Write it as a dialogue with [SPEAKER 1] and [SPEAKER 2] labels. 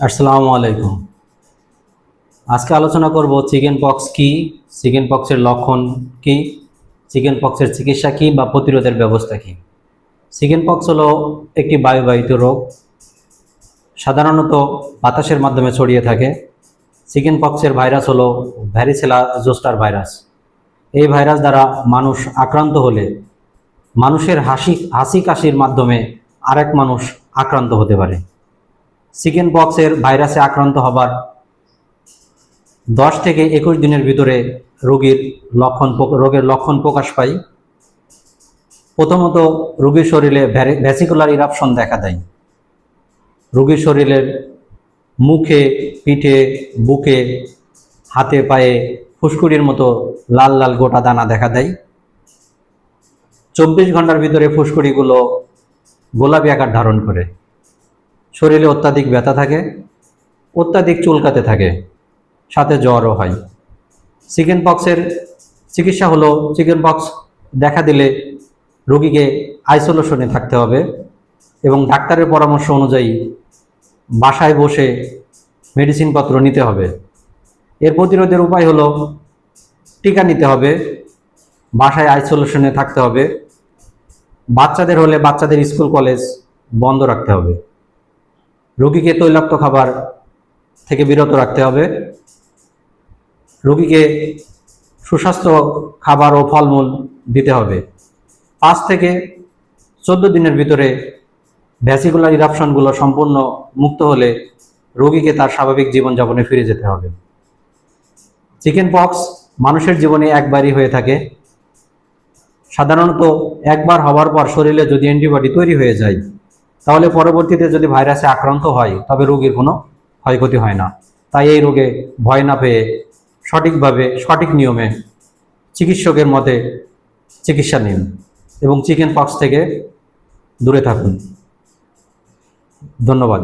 [SPEAKER 1] আসসালামু আলাইকুম। আজকে আলোচনা করব চিকেন পক্স কি, চিকেন পক্সের লক্ষণ কি, চিকেন পক্সের চিকিৎসা কি বা প্রতিরোধের ব্যবস্থা কি। চিকেন পক্স হলো একটি বায়ুবাহিত রোগ, সাধারণত বাতাসের মাধ্যমে ছড়িয়ে থাকে। চিকেন পক্সের ভাইরাস হলো ভ্যারিসেলা জোস্টার ভাইরাস এই ভাইরাস দ্বারা মানুষ আক্রান্ত হলে মানুষের হাসি হাসি কাশির মাধ্যমে আরেক মানুষ আক্রান্ত হতে পারে। চিকেন পক্সের ভাইরাসে আক্রান্ত হবার দশ থেকে একুশ দিনের ভিতরে রোগীর লক্ষণ রোগের লক্ষণ প্রকাশ পায়। প্রথমত, রোগীর শরীরে ভ্যাসিকুলার ইরাপশন দেখা দেয়। রোগীর শরীরের মুখে, পিঠে, বুকে, হাতে, পায়ে ফুসকুড়ির মতো লাল লাল গোটা দানা দেখা দেয়। চব্বিশ ঘণ্টার ভিতরে ফুসকুড়িগুলো গোলাপি আকার ধারণ করে। শরীরে অত্যাধিক ব্যথা থাকে, অত্যাধিক চুলকাতে থাকে, সাথে জ্বরও হয়। চিকেন পক্সের চিকিৎসা হলো, চিকেন পক্স দেখা দিলে রোগীকে আইসোলেশনে থাকতে হবে এবং ডাক্তারের পরামর্শ অনুযায়ী বাসায় বসে মেডিসিনপত্র নিতে হবে। এর প্রতিরোধের উপায় হলো, টিকা নিতে হবে, বাসায় আইসোলেশনে থাকতে হবে, বাচ্চাদের হলে বাচ্চাদের স্কুল, কলেজ বন্ধ রাখতে হবে। রোগীকে তৈলাক্ত খাবার থেকে বিরত রাখতে হবে। রোগীকে সুস্বাস্থ্য খাবার ও ফলমূল দিতে হবে। পাঁচ থেকে চোদ্দ দিনের ভিতরে ভ্যাসিকুলার ইরাপশনগুলো সম্পূর্ণ মুক্ত হলে রোগীকে তার স্বাভাবিক জীবনযাপনে ফিরে যেতে হবে। চিকেন পক্স মানুষের জীবনে একবারই হয়ে থাকে। সাধারণত একবার হওয়ার পর শরীরে যদি অ্যান্টিবডি তৈরি হয়ে যায় তাহলে পরবর্তীতে যদি ভাইরাসে আক্রান্ত হয়, তবে রোগীর কোনো ক্ষয়ক্ষতি হয় না। তাই এই রোগে ভয় না পেয়ে সঠিকভাবে, সঠিক নিয়মে চিকিৎসকের মতে চিকিৎসা নিন এবং চিকেন পক্স থেকে দূরে থাকুন। ধন্যবাদ।